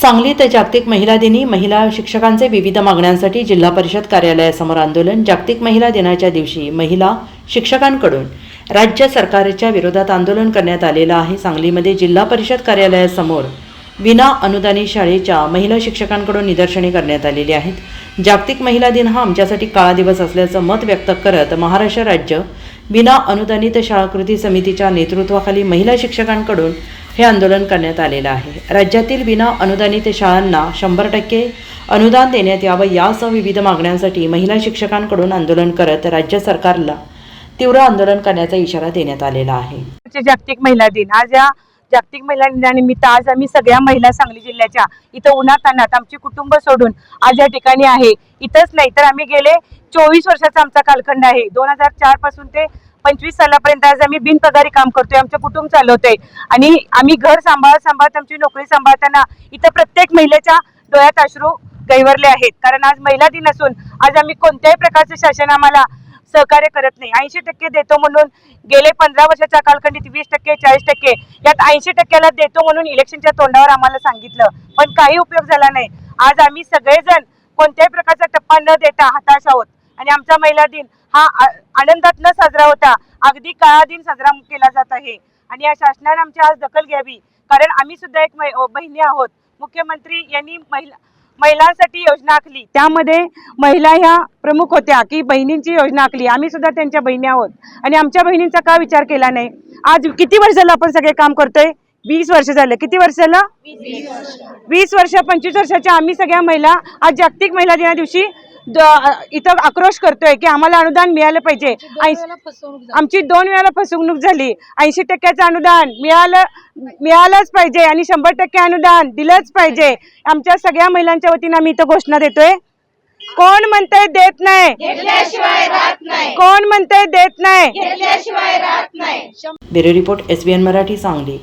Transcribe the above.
सांगलीत जागतिक महिला दिनी महिला शिक्षकांचे विविध मागण्यांसाठी जिल्हा परिषद कार्यालयासमोर आंदोलन जागतिक महिला दिनाच्या दिवशी महिला शिक्षकांकडून. राज्य सरकारच्या विरोधात आंदोलन करण्यात आलेलं आहे. सांगलीमध्ये जिल्हा परिषद कार्यालयासमोर विना अनुदानित शाळेच्या महिला शिक्षकांकडून निदर्शने करण्यात आलेली आहेत. जागतिक महिला दिन हा आमच्यासाठी काळा दिवस असल्याचं मत व्यक्त करत महाराष्ट्र राज्य विना अनुदानित शाळा कृती समितीच्या नेतृत्वाखाली महिला शिक्षकांकडून हे आंदोलन करण्यात आलेलं आहे. राज्यातील विना अनुदानित शाळांना शंभर टक्के अनुदान देण्यात यावं यासह विविध मागण्यांसाठी महिला शिक्षकांकडून आंदोलन करत राज्य सरकारला तीव्र आंदोलन करण्याचा इशारा देण्यात आलेला आहे. जागतिक महिला दिन. आज या जागतिक महिला दिनानिमित्त आज आम्ही सगळ्या महिला सांगली जिल्ह्याच्या इथं उन्हातानात आमचे कुटुंब सोडून आज या ठिकाणी आहे. इथंच नाही तर आम्ही गेले चोवीस वर्षाचा आमचा कालखंड आहे. दोन हजार चारपासून ते पंचवीस सालापर्यंत आज आम्ही बिनपगारी काम करतोय आमचं कुटुंब चालवतोय. आणि आम्ही घर सांभाळत सांभाळत आमची नोकरी सांभाळताना इथं प्रत्येक महिलेच्या डोळ्यात अश्रू गैवरले आहेत. कारण आज महिला दिन असून आज आम्ही कोणत्याही प्रकारचं शासन आम्हाला सहकार्य करत नाही. ऐंशी टक्के देतो म्हणून गेले पंधरा वर्षाच्या कालखंडीत वीस टक्के चाळीस टक्के यात ऐंशी टक्क्याला देतो म्हणून इलेक्शनच्या तोंडावर आम्हाला सांगितलं. पण काही उपयोग झाला नाही. आज आम्ही सगळेजण कोणत्याही प्रकारचा टप्पा न देता हताश आहोत. आणि आमचा महिला दिन हा आनंदात न साजरा होता. अगदी काळा दिन साजरा केला जात आहे. आणि या शासनाने आमची आज दखल घ्यावी. कारण आम्ही सुद्धा एक बहिणी आहोत. मुख्यमंत्री यांनी महिला महिलांसाठी योजना आखली. त्यामध्ये महिला ह्या प्रमुख होत्या की बहिणींची योजना आखली. आम्ही सुद्धा त्यांच्या बहिणी आहोत. आणि आमच्या बहिणींचा का विचार केला नाही? आज किती वर्ष झालं आपण सगळे काम करतोय? वीस वर्ष झालं. किती वर्ष. झालं वीस वर्ष पंचवीस वर्षाच्या आम्ही सगळ्या महिला आज जागतिक महिला दिना दिवशी इथं आक्रोश करतोय की आम्हाला अनुदान मिळालं पाहिजे. आमची दोन वेळाला फसवणूक झाली. ऐंशी टक्क्याचं अनुदान मिळालं मिळालंच पाहिजे आणि शंभर टक्के अनुदान दिलंच पाहिजे. आमच्या सगळ्या महिलांच्या वतीनं आम्ही इथं घोषणा देतोय. कोण म्हणतंय देत नाही? कोण म्हणतंय देत नाही. Bureau report S B N Marathi Sangli.